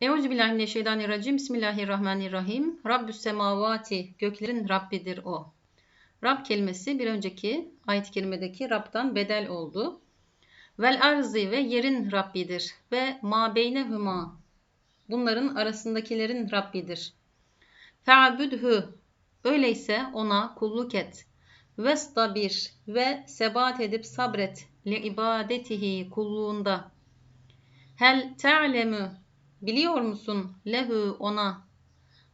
Euzubillahimineşşeytanirracim. Bismillahirrahmanirrahim. Rabbüs semavati. Göklerin Rabbidir o. Rab kelimesi bir önceki ayet-i kerimedeki Rab'dan bedel oldu. Vel arzi ve yerin Rabbidir. Ve ma beynehuma. Bunların arasındakilerin Rabbidir. Fe'abüdhü. Öyleyse ona kulluk et. Vestabir ve sebat edip sabret. Li ibadetihi kulluğunda. Hel te'lemü Biliyor musun lehu ona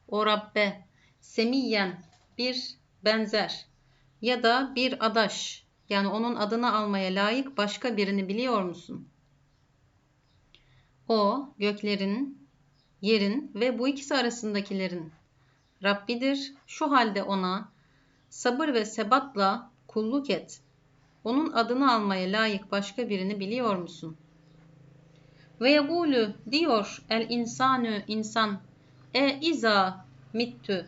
o Rabbe semiyen bir benzer ya da bir adaş yani onun adını almaya layık başka birini biliyor musun? O göklerin, yerin ve bu ikisi arasındakilerin Rabbidir. Şu halde ona sabır ve sebatla kulluk et. Onun adını almaya layık başka birini biliyor musun?'' Ve yegulu diyor el insanü insan e iza mittü.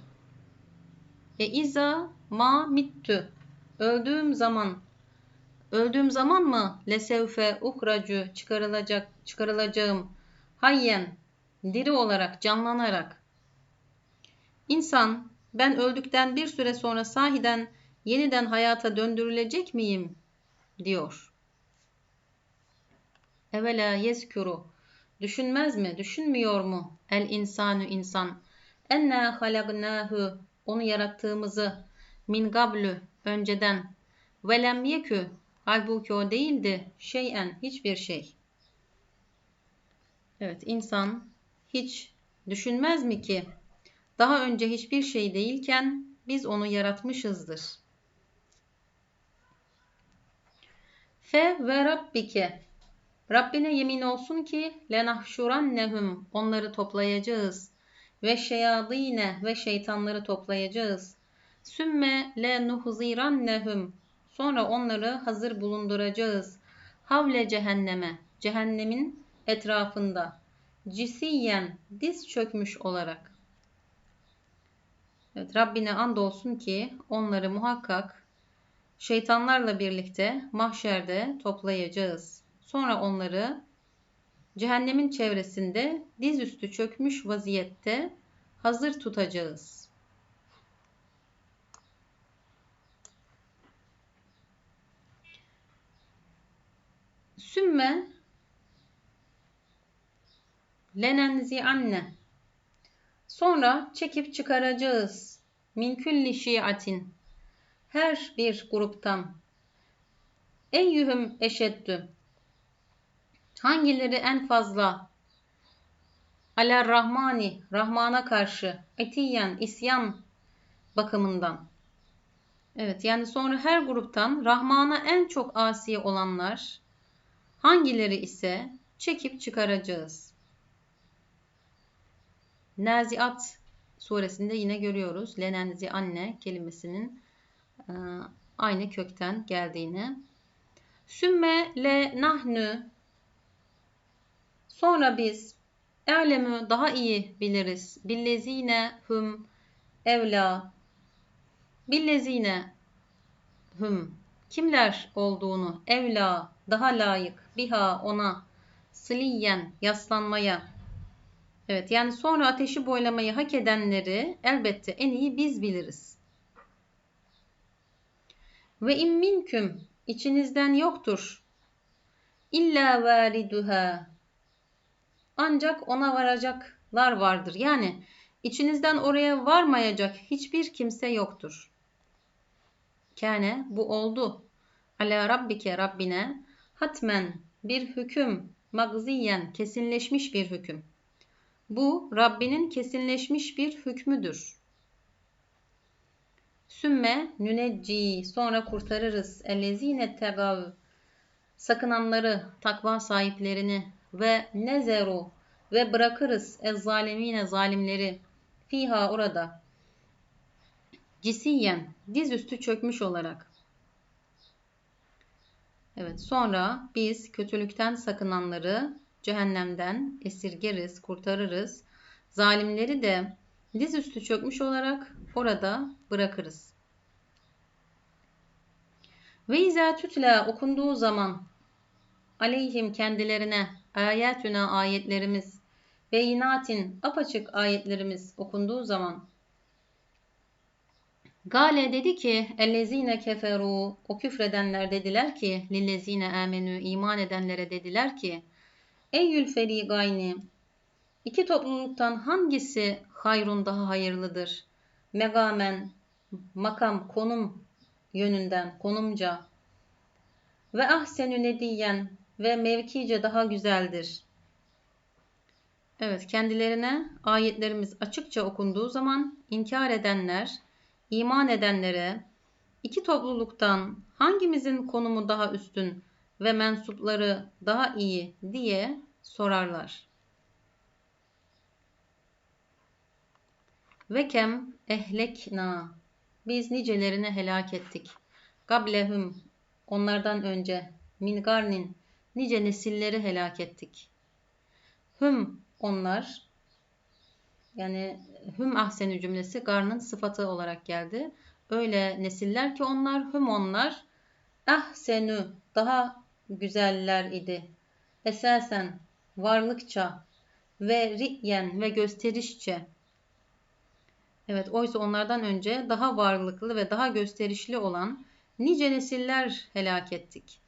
E iza ma mittü. Öldüğüm zaman öldüğüm zaman mı lesevfe uhracu çıkarılacak çıkarılacağım hayyen diri olarak canlanarak İnsan ben öldükten bir süre sonra sahiden yeniden hayata döndürülecek miyim diyor. Evela yezkuru. Düşünmez mi, düşünmüyor mu el insanü insan? Enna halagnâhu. Onu yarattığımızı min gablu önceden. Velem yekü. Halbuki o değildi. Şeyen hiçbir şey. Evet insan hiç düşünmez mi ki daha önce hiçbir şey değilken biz onu yaratmışızdır. Fe ve rabbike Rabbine yemin olsun ki lenahşurannehum onları toplayacağız ve şeyadine ve şeytanları toplayacağız. Sümme lenuhzirannehum sonra onları hazır bulunduracağız. Havle cehenneme cehennemin etrafında cisiyen diz çökmüş olarak. Evet, Rabbine andolsun ki onları muhakkak şeytanlarla birlikte mahşerde toplayacağız. Sonra onları cehennemin çevresinde dizüstü çökmüş vaziyette hazır tutacağız. Sümme lenenzi anne. Sonra çekip çıkaracağız. Min külli şiatin. Her bir gruptan. Eyyühüm eşeddü. Hangileri en fazla Aler Rahmani, Rahman'a karşı etiyen, isyan bakımından. Evet yani sonra her gruptan Rahman'a en çok asi olanlar hangileri ise çekip çıkaracağız. Naziat suresinde yine görüyoruz. Lenenzi anne kelimesinin e, aynı kökten geldiğini. Sümme le nahnu Sonra biz E'lemü daha iyi biliriz. Billezine hum evla. Billezine hum kimler olduğunu evla daha layık biha ona siliyen yaslanmaya Evet yani sonra ateşi boylamayı hak edenleri elbette en iyi biz biliriz. Ve in minküm içinizden yoktur. İlla variduha ancak ona varacaklar vardır. Yani içinizden oraya varmayacak hiçbir kimse yoktur. Kâne bu oldu. Ala rabbike Rabbine hatmen bir hüküm magziyen kesinleşmiş bir hüküm. Bu Rabbinin kesinleşmiş bir hükmüdür. Sümme nünecci sonra kurtarırız ellezine tegav sakınanları takva sahiplerini ve nezeru ve bırakırız ez zalimine zalimleri fiha orada cisiyen dizüstü çökmüş olarak. Evet sonra biz kötülükten sakınanları cehennemden esirgeriz, kurtarırız. Zalimleri de dizüstü çökmüş olarak orada bırakırız. Ve izâ tütle okunduğu zaman aleyhim kendilerine ayetüna ayetlerimiz beyinatin apaçık ayetlerimiz okunduğu zaman Gale dedi ki ellezine keferu o küfredenler dediler ki lillezine amenü iman edenlere dediler ki Eyyül ferigayni iki topluluktan hangisi hayrun daha hayırlıdır? Megamen makam konum yönünden konumca ve ahsenü nediyen ve mevkice daha güzeldir. Evet kendilerine ayetlerimiz açıkça okunduğu zaman inkar edenler iman edenlere iki topluluktan hangimizin konumu daha üstün ve mensupları daha iyi diye sorarlar. Ve kem ehlekna biz nicelerini helak ettik. Gablehum onlardan önce min garnin nice nesilleri helak ettik. Hüm onlar yani hüm ahsenü cümlesi garnın sıfatı olarak geldi. Öyle nesiller ki onlar hüm onlar ahsenü daha güzeller idi. Esasen varlıkça ve ri'yen ve gösterişçe. Evet oysa onlardan önce daha varlıklı ve daha gösterişli olan nice nesiller helak ettik.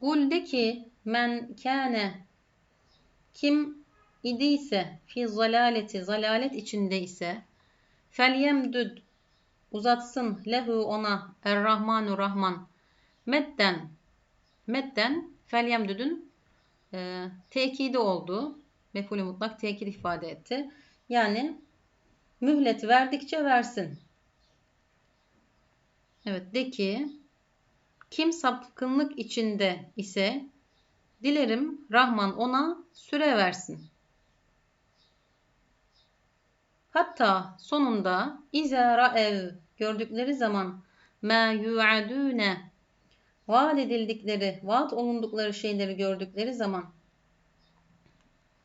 Kul de ki men kâne kim idiyse fi zalaleti zalalet içinde ise felyemdüd uzatsın lehu ona er-Rahmanu Rahman medden medden felyemdüdün e, tekidi oldu. Mefulü mutlak tekid ifade etti. Yani mühlet verdikçe versin. Evet de ki kim sapkınlık içinde ise dilerim Rahman ona süre versin. Hatta sonunda izâ ev gördükleri zaman mâ yu'adûne vaat edildikleri, vaat olundukları şeyleri gördükleri zaman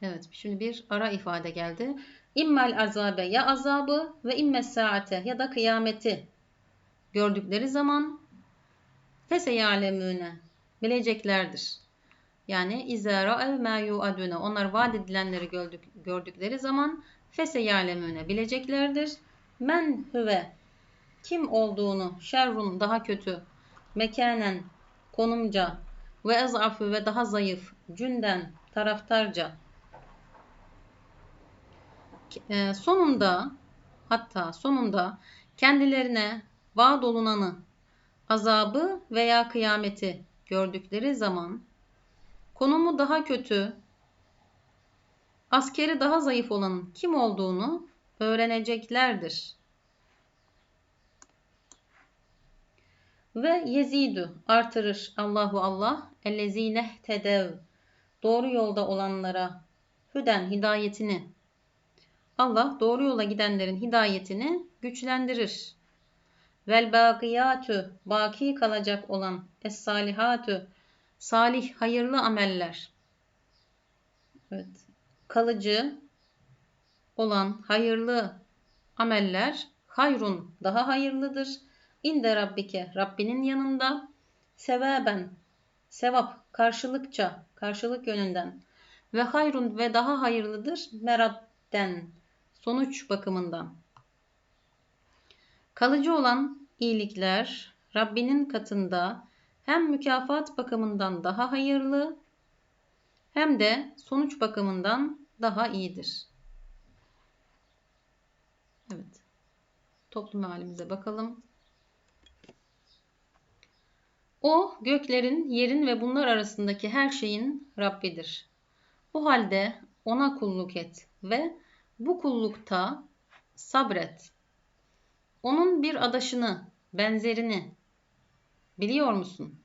Evet, şimdi bir ara ifade geldi. İmmel azabe ya azabı ve imme saate ya da kıyameti gördükleri zaman feseyalemüne bileceklerdir. Yani izâ ev mâ yu'adûne onlar vaat edilenleri gördük, gördükleri zaman fese yalemüne bileceklerdir. Men hüve kim olduğunu şerrun daha kötü mekanen konumca ve ezafü ve daha zayıf cünden taraftarca e, sonunda hatta sonunda kendilerine vaat olunanı azabı veya kıyameti gördükleri zaman konumu daha kötü askeri daha zayıf olanın kim olduğunu öğreneceklerdir. Ve yezidu artırır Allahu Allah ellezine tedev doğru yolda olanlara hüden hidayetini Allah doğru yola gidenlerin hidayetini güçlendirir. Vel bakiyatü baki kalacak olan es salihatü salih hayırlı ameller. Evet kalıcı olan hayırlı ameller hayrun daha hayırlıdır. İnde Rabbike Rabbinin yanında sevaben sevap karşılıkça karşılık yönünden ve hayrun ve daha hayırlıdır meradden sonuç bakımından. Kalıcı olan iyilikler Rabbinin katında hem mükafat bakımından daha hayırlı hem de sonuç bakımından daha iyidir. Evet. Toplum halimize bakalım. O göklerin, yerin ve bunlar arasındaki her şeyin Rabbidir. O halde ona kulluk et ve bu kullukta sabret. Onun bir adaşını, benzerini biliyor musun?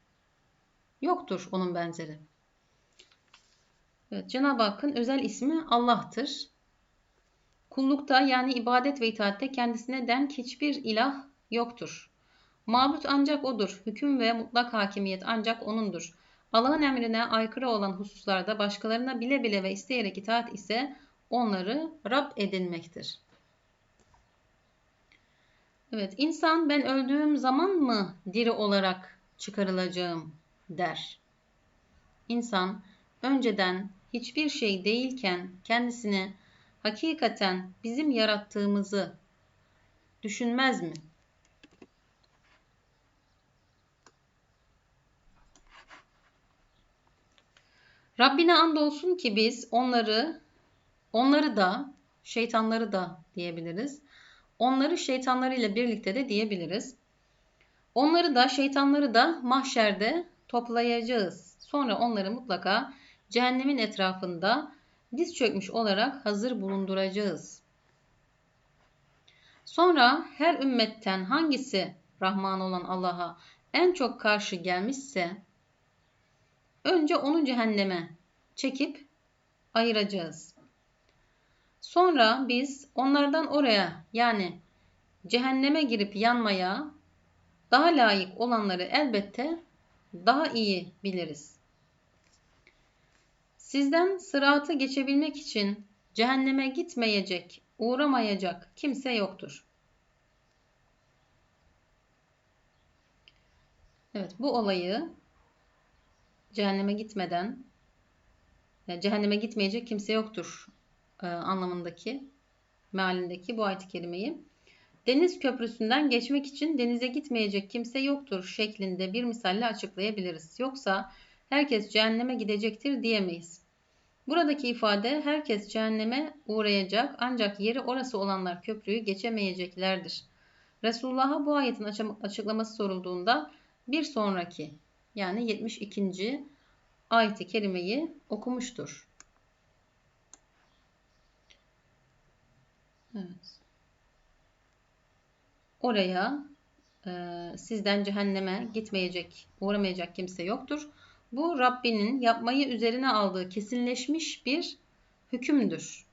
Yoktur onun benzeri. Evet, Cenab-ı Hakk'ın özel ismi Allah'tır. Kullukta yani ibadet ve itaatte kendisine denk hiçbir ilah yoktur. Mabut ancak O'dur. Hüküm ve mutlak hakimiyet ancak O'nundur. Allah'ın emrine aykırı olan hususlarda başkalarına bile bile ve isteyerek itaat ise onları Rab edinmektir. Evet, insan ben öldüğüm zaman mı diri olarak çıkarılacağım der. İnsan önceden hiçbir şey değilken kendisini hakikaten bizim yarattığımızı düşünmez mi? Rabbine andolsun ki biz onları onları da şeytanları da diyebiliriz. Onları şeytanlarıyla birlikte de diyebiliriz. Onları da şeytanları da mahşerde toplayacağız. Sonra onları mutlaka cehennemin etrafında diz çökmüş olarak hazır bulunduracağız. Sonra her ümmetten hangisi Rahman olan Allah'a en çok karşı gelmişse önce onu cehenneme çekip ayıracağız. Sonra biz onlardan oraya yani cehenneme girip yanmaya daha layık olanları elbette daha iyi biliriz. Sizden sıratı geçebilmek için cehenneme gitmeyecek, uğramayacak kimse yoktur. Evet, bu olayı cehenneme gitmeden, yani cehenneme gitmeyecek kimse yoktur e, anlamındaki, mealindeki bu ayet-i deniz köprüsünden geçmek için denize gitmeyecek kimse yoktur şeklinde bir misalle açıklayabiliriz. Yoksa herkes cehenneme gidecektir diyemeyiz. Buradaki ifade herkes cehenneme uğrayacak ancak yeri orası olanlar köprüyü geçemeyeceklerdir. Resulullah'a bu ayetin açıklaması sorulduğunda bir sonraki yani 72. ayeti kerimeyi okumuştur. Evet. Oraya e, sizden cehenneme gitmeyecek, uğramayacak kimse yoktur. Bu Rabbinin yapmayı üzerine aldığı kesinleşmiş bir hükümdür.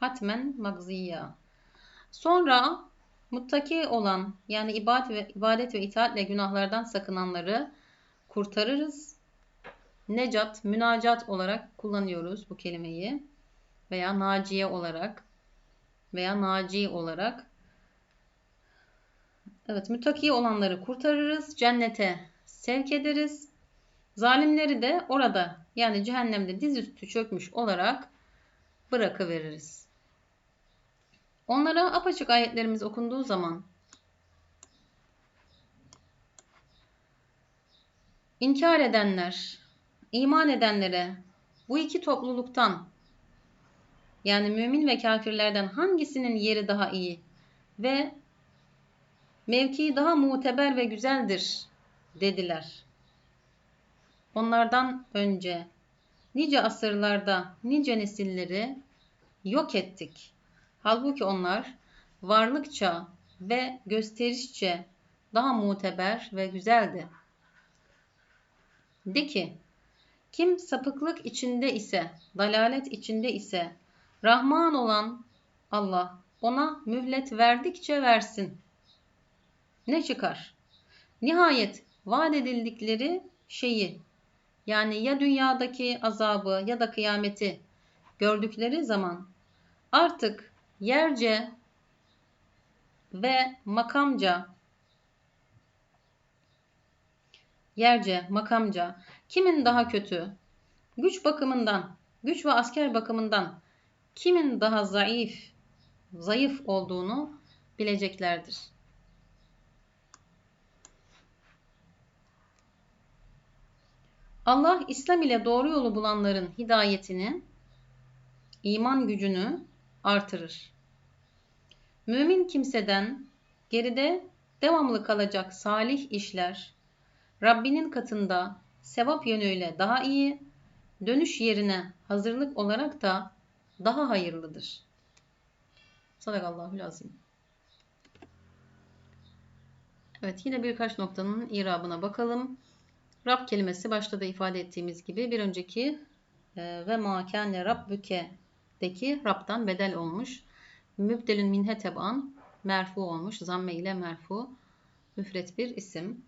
Hatmen magziya. Sonra muttaki olan yani ibadet ve, ibadet ve itaatle günahlardan sakınanları kurtarırız. Necat, münacat olarak kullanıyoruz bu kelimeyi veya naciye olarak veya naci olarak. Evet, müttaki olanları kurtarırız, cennete sevk ederiz. Zalimleri de orada yani cehennemde dizüstü çökmüş olarak bırakıveririz. Onlara apaçık ayetlerimiz okunduğu zaman inkar edenler, iman edenlere bu iki topluluktan yani mümin ve kafirlerden hangisinin yeri daha iyi ve mevkii daha muteber ve güzeldir dediler. Onlardan önce nice asırlarda nice nesilleri yok ettik. Halbuki onlar varlıkça ve gösterişçe daha muteber ve güzeldi. De ki, kim sapıklık içinde ise, dalalet içinde ise, Rahman olan Allah ona mühlet verdikçe versin. Ne çıkar? Nihayet vaat edildikleri şeyi yani ya dünyadaki azabı ya da kıyameti gördükleri zaman artık yerce ve makamca yerce, makamca kimin daha kötü, güç bakımından, güç ve asker bakımından kimin daha zayıf, zayıf olduğunu bileceklerdir. Allah İslam ile doğru yolu bulanların hidayetini, iman gücünü artırır. Mümin kimseden geride devamlı kalacak salih işler Rabbinin katında sevap yönüyle daha iyi, dönüş yerine hazırlık olarak da daha hayırlıdır. Sadakallahül azim. Evet yine birkaç noktanın irabına bakalım. Rab kelimesi başta da ifade ettiğimiz gibi bir önceki e, ve ma kâne rabbüke'deki Rab'dan bedel olmuş. Mübdelün minhe teban merfu olmuş. Zamme ile merfu. Müfret bir isim.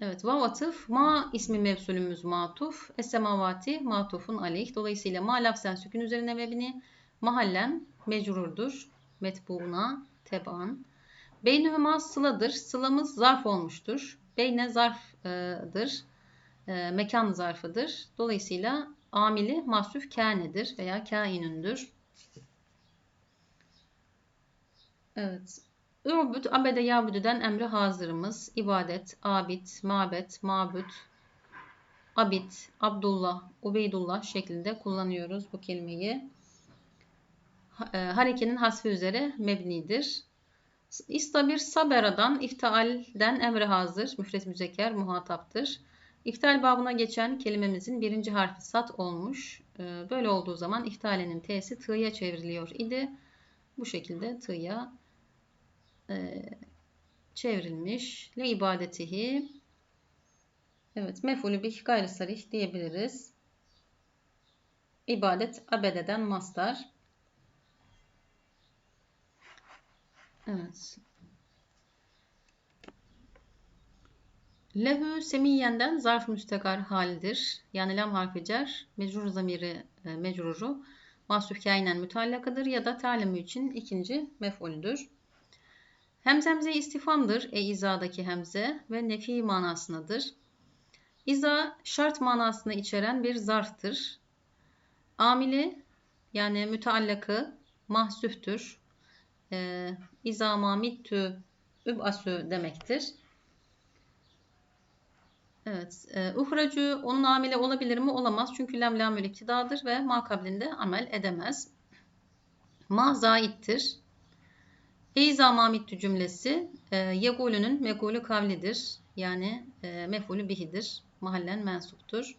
Evet vav ma ismi mevsulümüz matuf. Esemavati matufun aleyh. Dolayısıyla ma lafzen sükün üzerine mebni. Mahallen mecrurdur. Metbuuna teban. Beynühüma sıladır. Sılamız zarf olmuştur. Beyne zarfdır. e, mekan zarfıdır. Dolayısıyla amili mahsuf kânedir veya kainündür. Evet. Ürbüd abede yabüdüden emri hazırımız. İbadet, abid, mabet, mabüt, abid, Abdullah, Ubeydullah şeklinde kullanıyoruz bu kelimeyi. E, harekenin hasfi üzere mebnidir. İstabir saberadan, iftaalden emri hazır, müfret müzekker, muhataptır. İftal babına geçen kelimemizin birinci harfi sat olmuş. E, böyle olduğu zaman iftalenin t'si tığ'ya çevriliyor idi. Bu şekilde tığ'ya e, çevrilmiş. Le ibadetihi Evet, mef'ulü bih gayri sarih diyebiliriz. İbadet abededen mastar. Evet. Lehü semiyenden zarf müstekar halidir. Yani lam harfi cer, mecrur zamiri e, mecruru mahsuf kainen mütallakıdır ya da talimi için ikinci mef'uldür. Hemzemze istifamdır. E izadaki hemze ve nefi manasındadır. İza şart manasını içeren bir zarftır. Amili yani müteallakı mahsüftür. E, İza mamittü üb'asü demektir. Evet. E, uhracü onun amili olabilir mi? Olamaz. Çünkü lem lamül iktidadır ve makablinde amel edemez. Ma zaittir. Eyza mamittü cümlesi e, yegulünün megulü kavlidir. Yani e, mefulü bihidir. Mahallen mensuptur.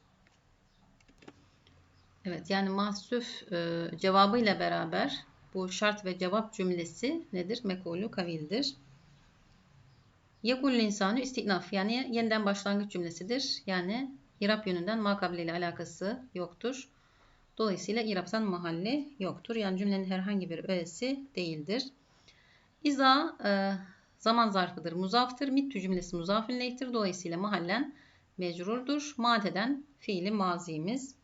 Evet yani mahsuf e, cevabıyla beraber bu şart ve cevap cümlesi nedir? Mekulü kavildir. Yekul insanı istinaf yani yeniden başlangıç cümlesidir. Yani irap yönünden makabile ile alakası yoktur. Dolayısıyla iraptan mahalli yoktur. Yani cümlenin herhangi bir öğesi değildir. İza e, zaman zarfıdır, muzaftır. Mittü cümlesi muzafil Dolayısıyla mahallen mecrurdur. Madeden fiili mazimiz.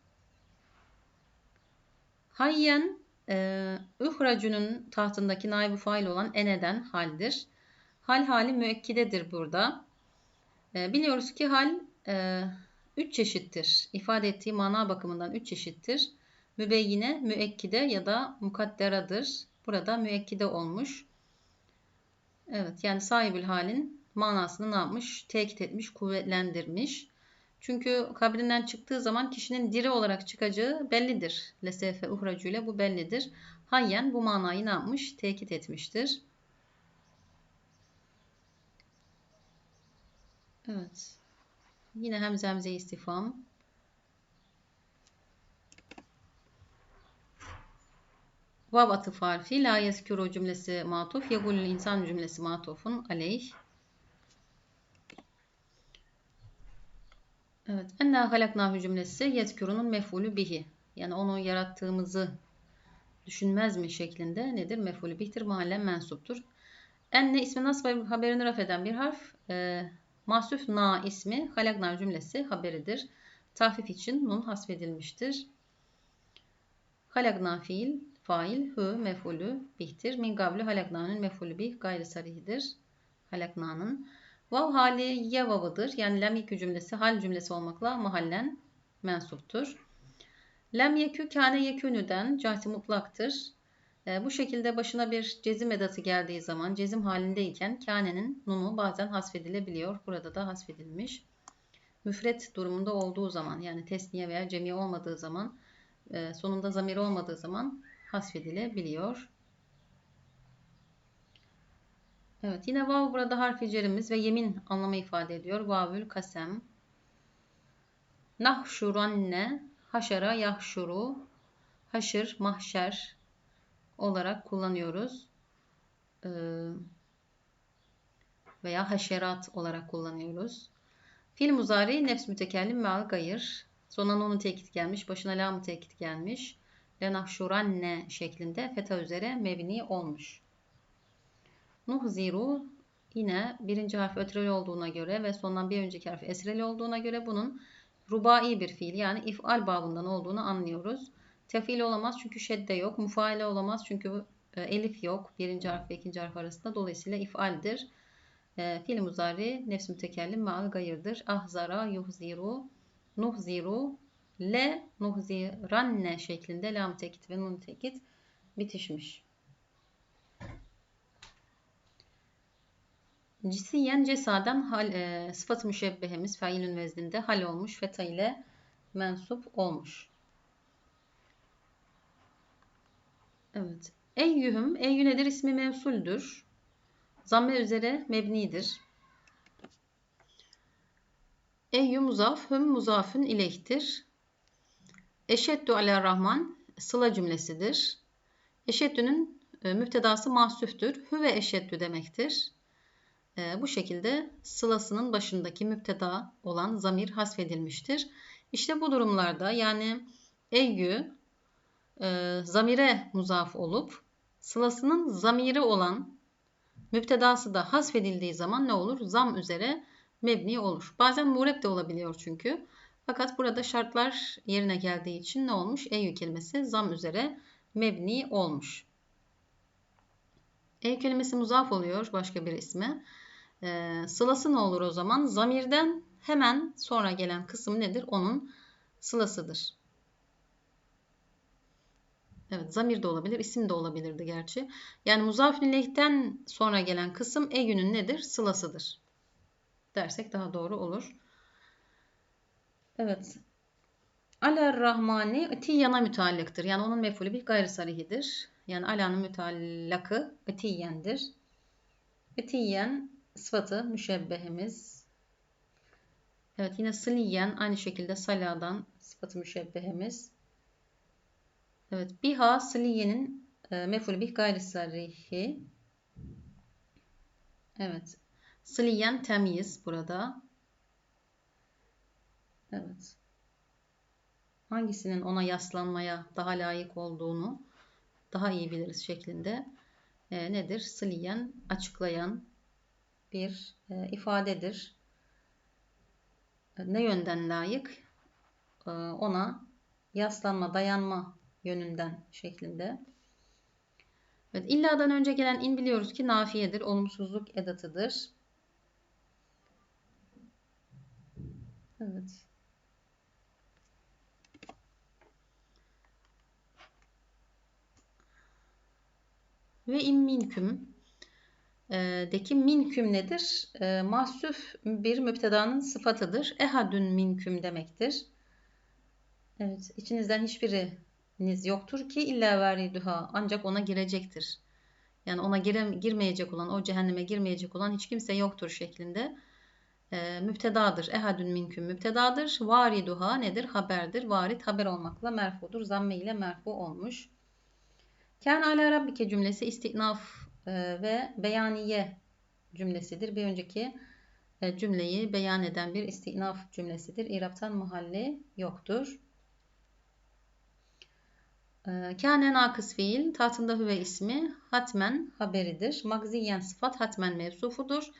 Hayyen e, ühracünün tahtındaki naibu fail olan eneden haldir. Hal hali müekkidedir burada. E, biliyoruz ki hal e, üç çeşittir. İfade ettiği mana bakımından üç çeşittir. Mübeyyine, müekkide ya da mukadderadır. Burada müekkide olmuş. Evet yani sahibül halin manasını ne yapmış? Tekit etmiş, kuvvetlendirmiş. Çünkü kabrinden çıktığı zaman kişinin diri olarak çıkacağı bellidir. Lesefe uhracüyle bu bellidir. Hayyen bu manayı ne yapmış? Tekit etmiştir. Evet. Yine hem zemze istifam. Vav atıf harfi la yeskuru cümlesi matuf yegulül insan cümlesi matufun aleyh. Evet. Enna halaknahu cümlesi yezkurunun mef'ulü bihi. Yani onu yarattığımızı düşünmez mi şeklinde nedir? Mef'ulü bihtir, mahallen mensuptur. Enne ismi nasb haberini raf eden bir harf. E, mahsuf na ismi halakna cümlesi haberidir. Tahfif için nun hasfedilmiştir. Halakna fiil, fail, hü mef'ulü bihtir. Min gavlu halakna'nın mef'ulü bih gayri sarihidir. Halakna'nın. Vav hali ye vavıdır. Yani lem yekü cümlesi hal cümlesi olmakla mahallen mensuptur. Lem yekü kâne yekünüden cahti mutlaktır. E, bu şekilde başına bir cezim edatı geldiği zaman cezim halindeyken kânenin nunu bazen hasfedilebiliyor. Burada da hasfedilmiş. Müfret durumunda olduğu zaman yani tesniye veya cemiye olmadığı zaman e, sonunda zamir olmadığı zaman hasfedilebiliyor. Evet yine vav burada harfi cerimiz ve yemin anlamı ifade ediyor. Vavül kasem. Nahşuranne haşara yahşuru haşır mahşer olarak kullanıyoruz. Ee, veya haşerat olarak kullanıyoruz. Fil muzari nefs mütekellim meal gayır. Sonuna nunu tekit gelmiş. Başına la tekit gelmiş. Lenahşuranne şeklinde feta üzere mebni olmuş. Nuhziru yine birinci harf ötreli olduğuna göre ve sondan bir önceki harf esreli olduğuna göre bunun rubai bir fiil yani if'al babından olduğunu anlıyoruz. Tefil olamaz çünkü şedde yok. Mufaile olamaz çünkü e, elif yok. Birinci harf ve ikinci harf arasında. Dolayısıyla if'aldir. E, fiil muzari nefs mütekellim ma'al gayırdır. Ahzara yuhziru nuhziru le nuhziranne şeklinde lam tekit ve nun tekit bitişmiş. Cisiyen cesaden hal, e, sıfat müşebbehemiz failün vezninde hal olmuş feta ile mensup olmuş. Evet. Eyyühüm, eyyü nedir? İsmi mevsuldür. Zamme üzere mebnidir. Eyyü muzaf, hüm muzafün ileyhtir. Eşeddü ala rahman sıla cümlesidir. Eşeddü'nün e, müptedası mahsüftür. Hü ve eşeddü demektir. E, bu şekilde sılasının başındaki müpteda olan zamir hasfedilmiştir. İşte bu durumlarda yani eyyü e, zamire muzaf olup sılasının zamiri olan müptedası da hasfedildiği zaman ne olur? Zam üzere mebni olur. Bazen mureb de olabiliyor çünkü. Fakat burada şartlar yerine geldiği için ne olmuş? Eyyü kelimesi zam üzere mebni olmuş. Eyyü kelimesi muzaf oluyor başka bir isme. Ee, sılası ne olur o zaman? Zamirden hemen sonra gelen kısım nedir? Onun sılasıdır. Evet zamir de olabilir, isim de olabilirdi gerçi. Yani muzafin lehten sonra gelen kısım eyyünün nedir? Sılasıdır. Dersek daha doğru olur. Evet. Aler Rahmani itiyana müteallıktır. Yani onun mefulü bir gayri sarihidir. Yani alanın müteallakı itiyendir. İtiyen sıfatı müşebbehimiz. Evet yine sıliyen aynı şekilde saladan sıfatı müşebbehimiz. Evet biha sıliyenin e, mefulü bir gayri sarihi. Evet. Sıliyen temyiz burada. Evet. Hangisinin ona yaslanmaya daha layık olduğunu daha iyi biliriz şeklinde e, nedir? Sıliyen açıklayan bir e, ifadedir. Ne yönden layık? E, ona yaslanma, dayanma yönünden şeklinde. Evet, illadan önce gelen in biliyoruz ki nafiyedir, olumsuzluk edatıdır. Evet. Ve in minküm e, deki minküm nedir? E, mahsuf bir müptedanın sıfatıdır. Ehadün minküm demektir. Evet, içinizden hiçbiriniz yoktur ki illa veriduha ancak ona girecektir. Yani ona gire, girmeyecek olan, o cehenneme girmeyecek olan hiç kimse yoktur şeklinde e, müptedadır. Ehadün minküm müptedadır. Variduha nedir? Haberdir. Varid haber olmakla merfudur. Zamme ile merfu olmuş. Kâne ala rabbike cümlesi istinaf e, ve beyaniye cümlesidir. Bir önceki e, cümleyi beyan eden bir istinaf cümlesidir. İraptan muhalli yoktur. E, kâne nakıs fiil tahtında hüve ismi hatmen haberidir. Magziyen sıfat hatmen mevsufudur.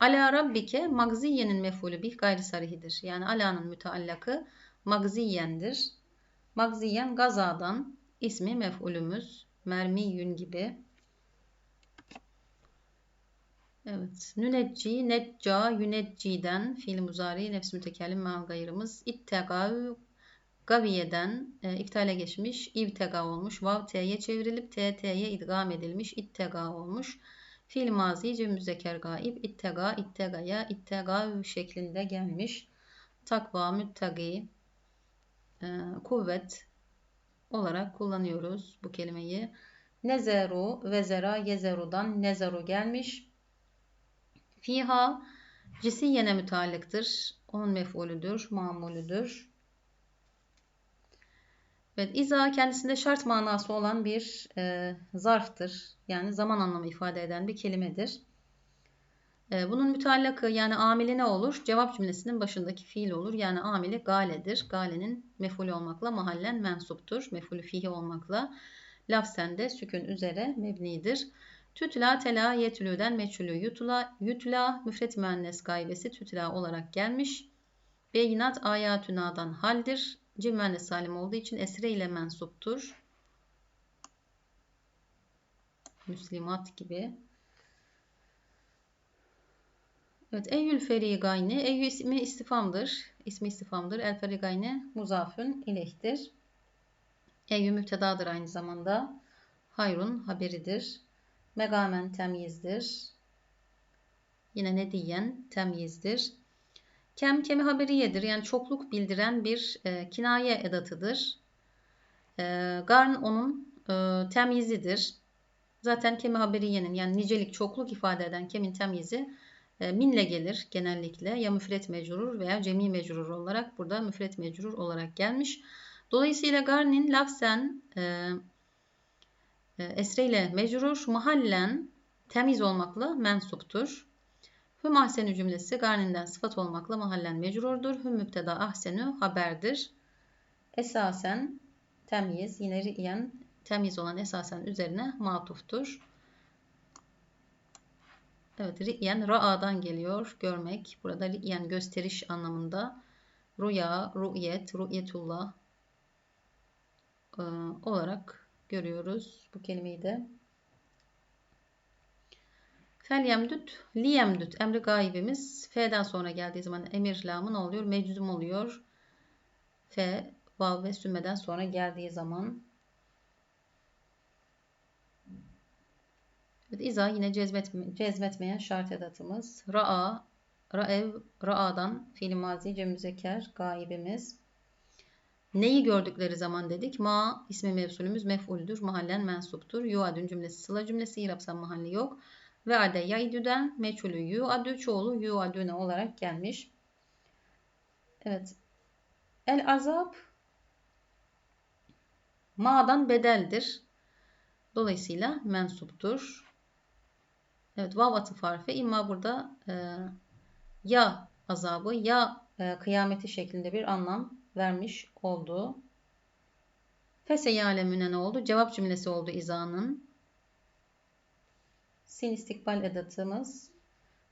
Ala rabbike magziyenin mefulü bih gayri sarihidir. Yani alanın müteallakı magziyendir. Magziyen gazadan ismi mef'ulümüz mermiyün gibi. Evet. Nünecci, necca, yünecciden fiil muzari nefs mütekellim mal gayrımız. İttegav, gaviyeden e, iftale geçmiş. İvtega olmuş. Vav t'ye çevrilip t t'ye idgam edilmiş. İttega olmuş. Fiil mazi cem müzeker gaib ittega ittegaya ittega şeklinde gelmiş. Takva müttegi e, kuvvet olarak kullanıyoruz bu kelimeyi. Nezeru vezera yezerudan nezeru gelmiş. Fiha cisiyene müteallıktır. Onun mef'ulüdür, mamulüdür. Evet, iza kendisinde şart manası olan bir e, zarftır. Yani zaman anlamı ifade eden bir kelimedir. E, bunun müteallakı yani amili ne olur? Cevap cümlesinin başındaki fiil olur. Yani amili galedir. Galenin mefulü olmakla mahallen mensuptur. Mefulü fihi olmakla lafzen de sükün üzere mebnidir. Tütla tela yetülüden meçhulü yutula yutla müfret müennes gaybesi tütla olarak gelmiş. Beyinat ayatünadan haldir. Cimvenli salim olduğu için esre ile mensuptur. Müslimat gibi. Evet, Eyyül feri gayni. Eyyü ismi istifamdır. ismi istifamdır. El ferigayne muzafün ileyhtir. Eyyü müptedadır aynı zamanda. Hayrun haberidir. Megamen temyizdir. Yine ne diyen temyizdir. Kem kemi haberiyedir. Yani çokluk bildiren bir e, kinaye edatıdır. E, garn onun e, temyizidir. Zaten kemi haberiyenin yani nicelik çokluk ifade eden kemin temyizi minle gelir genellikle. Ya müfret mecrur veya cemi mecrur olarak burada müfret mecrur olarak gelmiş. Dolayısıyla garnin lafzen e, e, esreyle mecrur, mahallen temiz olmakla mensuptur. Hüm ahsenü cümlesi garninden sıfat olmakla mahallen mecrurdur. Hüm müpteda ahsenü haberdir. Esasen temyiz yine riyen temiz olan esasen üzerine matuftur. Evet, ri'yen ra'adan geliyor, görmek. Burada ri'yen gösteriş anlamında. Rüya, ru'yet, ru'yetullah e, olarak görüyoruz bu kelimeyi de. Fel yemdüt, li yemdüt emri gaibimiz F'den sonra geldiği zaman emir lamı ne oluyor? Meczum oluyor. F, vav ve sümmeden sonra geldiği zaman Evet, iza yine cezbetme, cezbetmeyen şart edatımız. Ra'a, ra'ev, ra'adan fiil mazi cem müzekker gaibimiz. Neyi gördükleri zaman dedik? Ma ismi mevsulümüz mef'uldür. Mahallen mensuptur. Yuadün cümlesi sıla cümlesi. İrapsan mahalli yok. Ve ade yaydüden meçhulü yuadü çoğulu yuadüne olarak gelmiş. Evet. El azap ma'dan bedeldir. Dolayısıyla mensuptur. Evet vav atıf harfi imma burada e, ya azabı ya e, kıyameti şeklinde bir anlam vermiş oldu. Fese yalemüne ne oldu? Cevap cümlesi oldu izanın. Sin istikbal edatımız.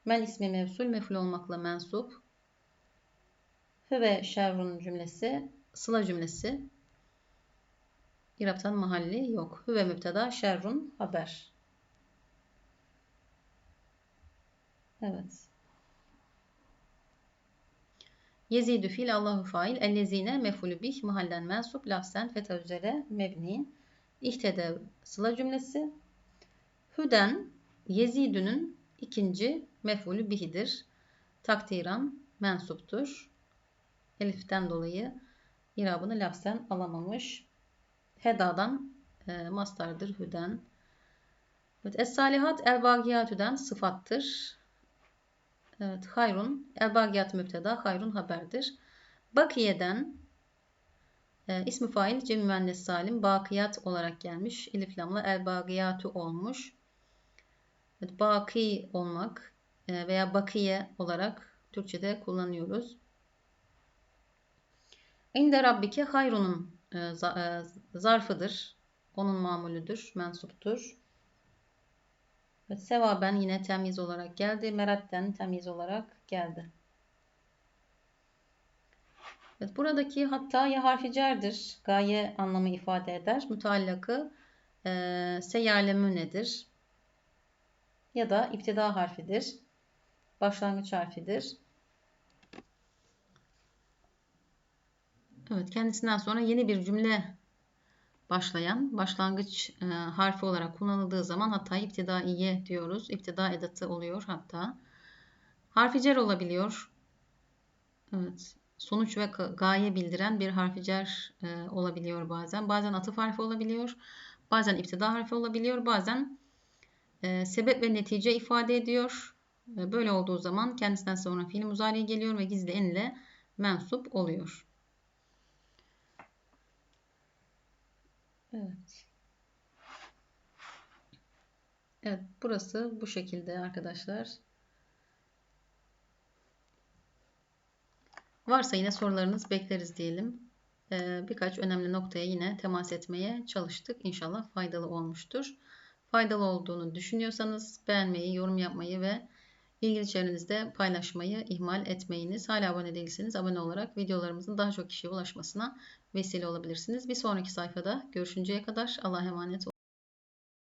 Men ismi mevsul meful olmakla mensup. Hü ve şerrun cümlesi sıla cümlesi. İraptan mahalli yok. Hü ve müpteda şerrun haber. Evet. Yezidü fil Allahu fail ellezine mefulü bih mahallen mensup lafzen feta üzere mebni. İhtedev sıla cümlesi. Hüden Yezidü'nün ikinci mefulü bihidir. Takdiran mensuptur. Elif'ten dolayı irabını lafzen alamamış. Heda'dan e, mastardır hüden. Evet, Es-salihat el-bagiyatüden sıfattır. Evet, hayrun. El-bagiyat müpteda, hayrun haberdir. Bakiye'den e, ismi fail cem müennes salim bakiyat olarak gelmiş. Elif lamla el-bagiyatü olmuş. Evet, baki olmak e, veya bakiye olarak Türkçe'de kullanıyoruz. İnde Rabbike hayrunun e, e, zarfıdır. Onun mamulüdür, mensuptur. Evet, sevaben yine temiz olarak geldi. Meratten temiz olarak geldi. Evet, buradaki hatta ya harfi cerdir. Gaye anlamı ifade eder. Müteallakı e, seyyale nedir? Ya da iptida harfidir. Başlangıç harfidir. Evet, kendisinden sonra yeni bir cümle başlayan başlangıç e, harfi olarak kullanıldığı zaman hatta iptidaiye diyoruz. İptida edatı oluyor hatta. Harfi cer olabiliyor. Evet. Sonuç ve gaye bildiren bir harfi cer e, olabiliyor bazen. Bazen atıf harfi olabiliyor. Bazen iptida harfi olabiliyor. Bazen e, sebep ve netice ifade ediyor. E, böyle olduğu zaman kendisinden sonra fiil muzari geliyor ve gizli enle mensup oluyor. Evet. Evet, burası bu şekilde arkadaşlar. Varsa yine sorularınız bekleriz diyelim. Ee, birkaç önemli noktaya yine temas etmeye çalıştık. İnşallah faydalı olmuştur. Faydalı olduğunu düşünüyorsanız beğenmeyi, yorum yapmayı ve ilgili paylaşmayı ihmal etmeyiniz. Hala abone değilseniz abone olarak videolarımızın daha çok kişiye ulaşmasına vesile olabilirsiniz. Bir sonraki sayfada görüşünceye kadar Allah'a emanet olun.